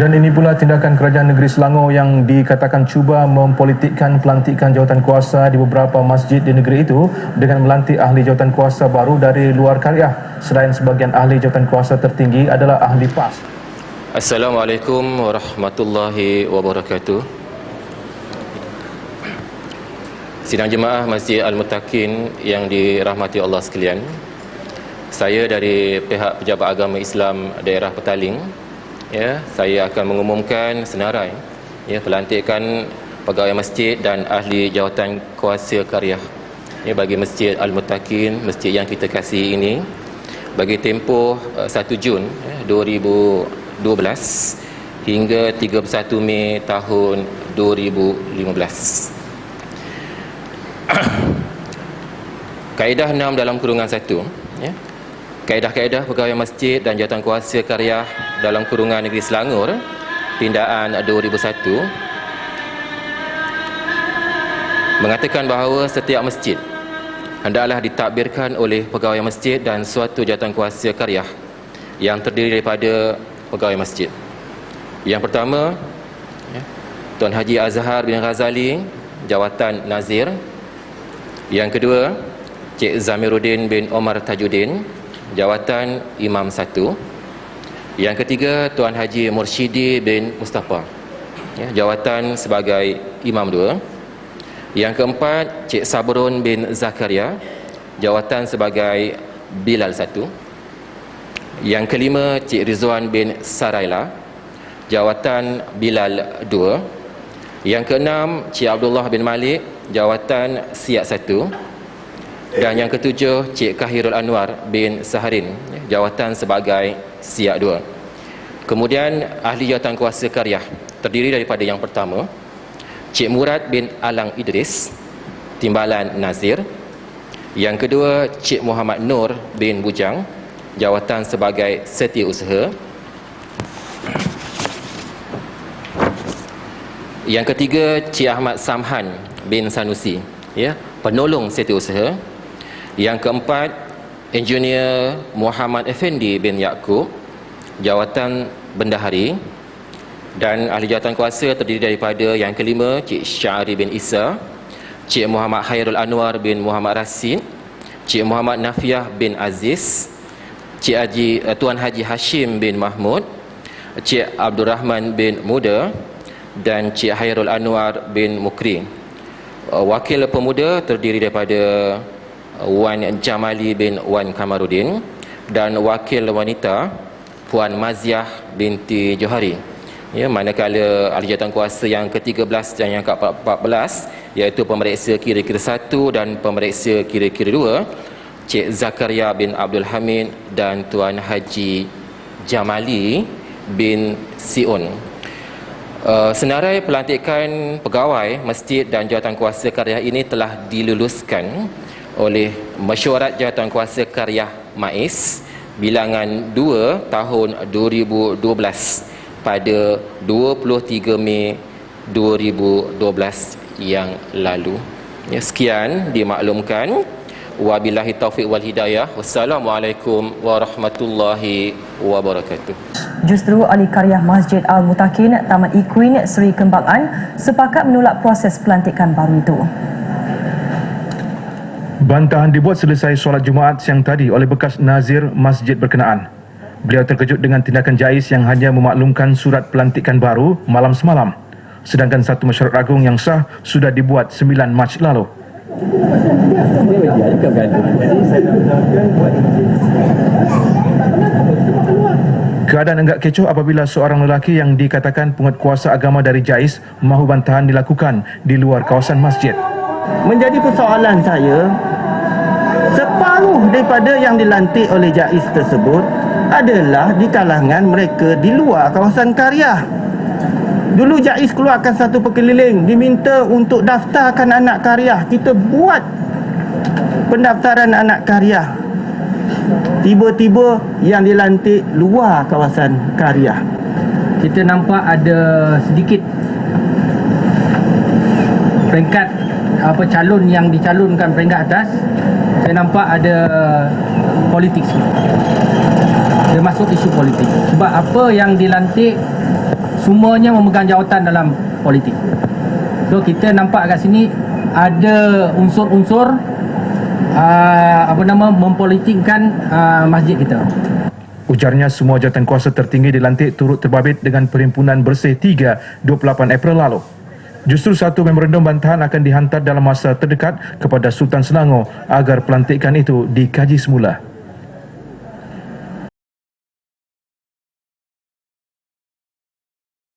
Dan ini pula tindakan kerajaan negeri Selangor yang dikatakan cuba mempolitikkan pelantikan jawatan kuasa di beberapa masjid di negeri itu dengan melantik ahli jawatan kuasa baru dari luar karya. Selain sebagian ahli jawatan kuasa tertinggi adalah ahli PAS. Assalamualaikum warahmatullahi wabarakatuh. Sidang jemaah Masjid Al-Mutakin yang dirahmati Allah sekalian. Saya dari pihak Pejabat Agama Islam Daerah Petaling ya, saya akan mengumumkan senarai ya pelantikan pegawai masjid dan ahli jawatan kuasa karya ya, bagi Masjid Al-Mutakin, masjid yang kita kasih ini bagi tempoh uh, 1 Jun ya, 2012 hingga 31 Mei tahun 2015. Kaedah 6 dalam kurungan 1 ya. Kaedah-kaedah pegawai masjid dan jawatan kuasa karya dalam kurungan negeri Selangor pindaan 2001 mengatakan bahawa setiap masjid hendaklah ditakbirkan oleh pegawai masjid dan suatu jawatan kuasa karya yang terdiri daripada pegawai masjid. Yang pertama, ya, Tuan Haji Azhar bin Ghazali, jawatan Nazir. Yang kedua, Cik Zamiruddin bin Omar Tajuddin, jawatan Imam Satu. Yang ketiga, Tuan Haji Mursyidi bin Mustafa, ya, jawatan sebagai Imam Dua. Yang keempat, Cik Sabrun bin Zakaria, jawatan sebagai Bilal Satu. Yang kelima, Cik Rizwan bin Saraila, jawatan Bilal Dua. Yang keenam, Cik Abdullah bin Malik, jawatan Siak Satu. Dan yang ketujuh, Cik Kahirul Anwar bin Saharin, jawatan sebagai Siak Dua. Kemudian, ahli jawatan kuasa karya terdiri daripada yang pertama, Cik Murad bin Alang Idris, Timbalan Nazir. Yang kedua, Cik Muhammad Nur bin Bujang, jawatan sebagai Setiausaha. Yang ketiga, Cik Ahmad Samhan bin Sanusi, ya, penolong Setiausaha. Yang keempat, Engineer Muhammad Effendi bin Yaakob, jawatan Bendahari. Dan ahli jawatan kuasa terdiri daripada yang kelima, Cik Syari bin Isa, Cik Muhammad Khairul Anwar bin Muhammad Rasid, Cik Muhammad Nafiah bin Aziz, Cik Haji, uh, Tuan Haji Hashim bin Mahmud, Cik Abdul Rahman bin Muda dan Cik Khairul Anwar bin Mukri. Uh, wakil pemuda terdiri daripada Wan Jamali bin Wan Kamarudin dan wakil wanita Puan Maziah binti Johari. Ya, manakala ahli jawatan kuasa yang ke-13 dan yang ke-14 iaitu pemeriksa kira-kira 1 dan pemeriksa kira-kira 2 Cik Zakaria bin Abdul Hamid dan Tuan Haji Jamali bin Siun. Uh, senarai pelantikan pegawai masjid dan jawatan kuasa karya ini telah diluluskan oleh Mesyuarat Jawatan Kuasa Karya MAIS bilangan 2 tahun 2012 pada 23 Mei 2012 yang lalu. Ya, sekian dimaklumkan. Wabillahi taufiq wal hidayah. Wassalamualaikum warahmatullahi wabarakatuh. Justru ahli karya Masjid Al-Mutakin Taman Ikuin Seri Kembang An sepakat menolak proses pelantikan baru itu. Bantahan dibuat selesai solat Jumaat siang tadi oleh bekas nazir masjid berkenaan. Beliau terkejut dengan tindakan Jais yang hanya memaklumkan surat pelantikan baru malam semalam. Sedangkan satu mesyuarat agung yang sah sudah dibuat 9 Mac lalu. Keadaan enggak kecoh apabila seorang lelaki yang dikatakan penguatkuasa agama dari Jais mahu bantahan dilakukan di luar kawasan masjid. Menjadi persoalan saya, separuh daripada yang dilantik oleh Jais tersebut adalah di kalangan mereka di luar kawasan karya. Dulu Jais keluarkan satu perkeliling diminta untuk daftarkan anak karya. Kita buat pendaftaran anak karya. Tiba-tiba yang dilantik luar kawasan karya. kita nampak ada sedikit peringkat apa calon yang dicalonkan peringkat atas saya nampak ada politik sikit dia masuk isu politik sebab apa yang dilantik semuanya memegang jawatan dalam politik. So kita nampak kat sini ada unsur-unsur uh, apa nama mempolitikkan uh, masjid kita. Ujarnya semua jawatan kuasa tertinggi dilantik turut terbabit dengan Perhimpunan Bersih 3 28 April lalu. Justru satu memorandum bantahan akan dihantar dalam masa terdekat kepada Sultan Selangor agar pelantikan itu dikaji semula.